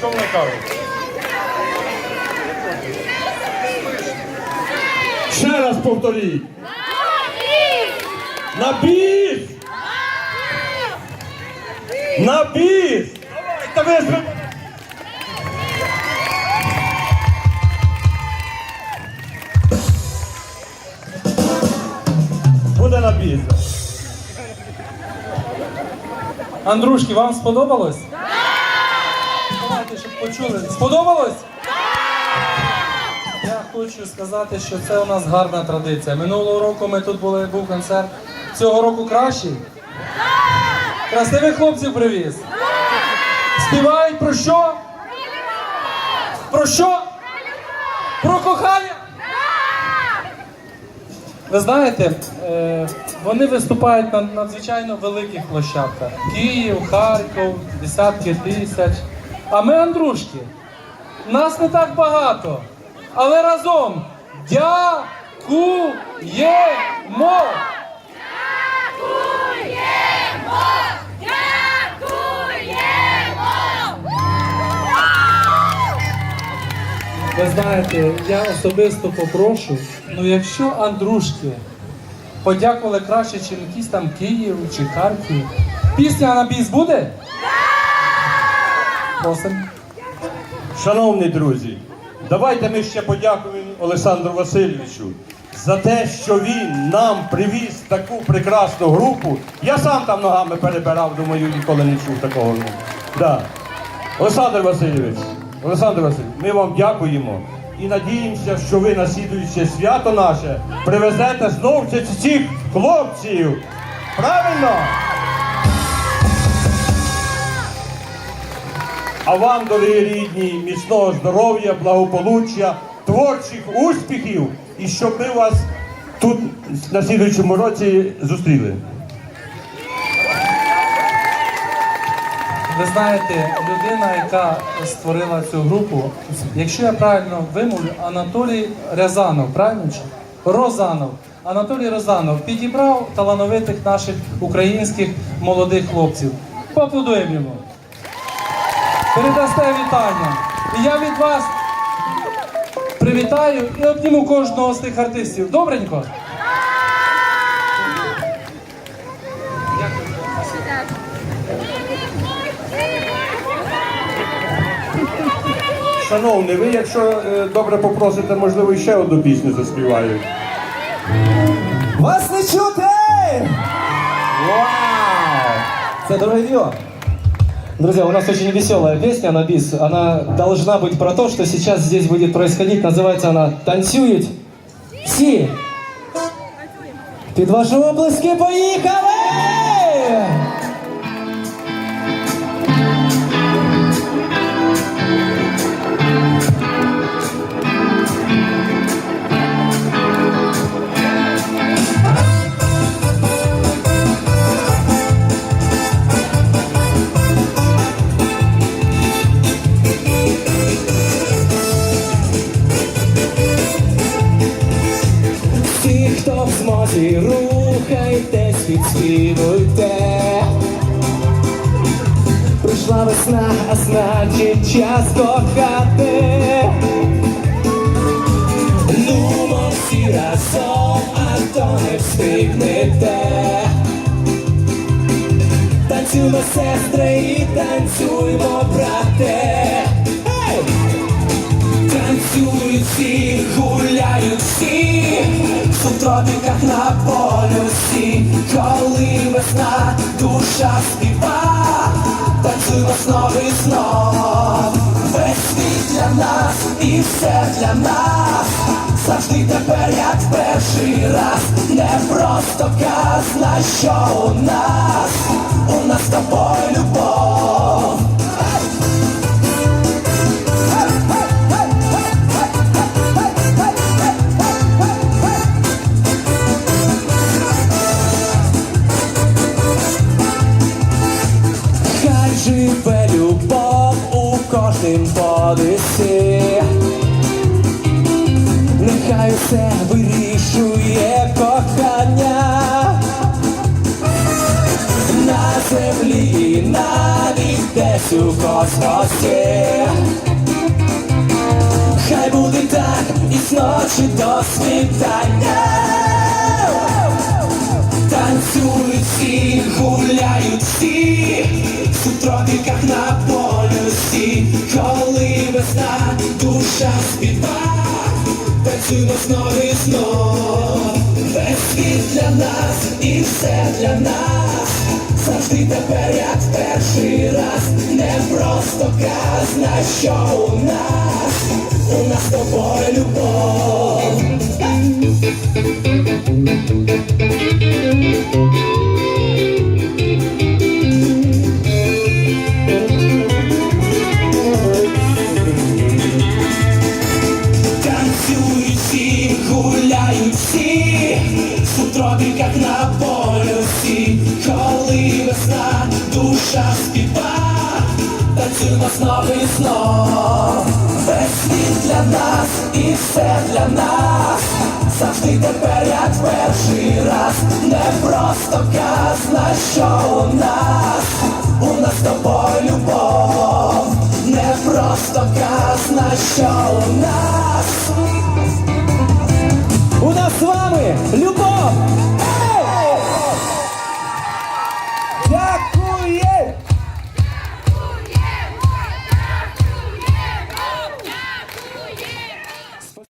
Що вони кажуть? Ще раз повторіть. На біс! На біс! Давайте визвемо. Буде на біс. Андрушки, вам сподобалось? Щоб почули. Сподобалось? Я хочу сказати, що це у нас гарна традиція. Минулого року ми тут були, був концерт. Цього року кращий? Красивих хлопців привіз. Співають про що? Про що? Про кохання? Ви знаєте, е, вони виступають на надзвичайно великих площадках. Київ, Харків, десятки тисяч. А ми Андрушки. Нас не так багато. Але разом дякуємо. Ви знаєте, я особисто попрошу, ну якщо Андрушки подякували краще, ніж якийсь там Київ чи Харків, пісня на біс буде? Просим. Шановні друзі, давайте ми ще подякуємо Олександру Васильовичу за те, що він нам привіз таку прекрасну групу. Я сам там ногами перебирав, думаю, ніколи не чув такого. Да. Олександр Васильович, Олександр Васильович, ми вам дякуємо і надіємося, що ви на слідуюче свято наше привезете знов цих хлопців. Правильно? А вам, дорогі рідні, міцного здоров'я, благополуччя, творчих успіхів і щоб ми вас тут на слідуючому році зустріли. Ви знаєте, людина, яка створила цю групу, якщо я правильно вимовлю, Анатолій Рязанов, правильно? Розанов. Анатолій Розанов підібрав талановитих наших українських молодих хлопців. Поаплодуємо йому. Передасте вітання. І я від вас привітаю і обніму кожного з тих артистів. Добренько? Шановні, ви, якщо е, добре попросите, можливо, ще одну пісню заспівають. Вас не чути! Вау! Это другое дело. Друзья, у нас очень веселая песня на бис. Она должна быть про то, что сейчас здесь будет происходить. Называется она «Танцюють всі». Під ваші оплески поїхали! Підспівуйте. Прийшла весна, а значить час кохати. Нумо всі разом, а то не встигнете. Танцюймо, сестри, і танцюймо, брате. Танцюють всі, гуляють всі, в субтропіках на полюсі, коли весна душа співа, танцюємо знов і знов. Весь світ для нас і все для нас. Завжди тепер, як перший раз, не просто казна, що у нас, у нас з тобою любов. Хай любов у кожнім подисі. Нехай все вирішує кохання на землі і навіть десь у космосі. Хай буде так із ночі до світання. В субтропіках на полюсі, коли весна душа співа, танцюємо знов і знов. Весь світ для нас і все для нас. Завжди тепер як перший раз, не просто казна, що у нас, у нас з тобою любов. Душа співа, танцюємо знов і знов. Весь світ для нас і все для нас. Завжди тепер як перший раз, не просто казна, що у нас, у нас з тобою любов, не просто казна, що у нас. У нас з вами любов!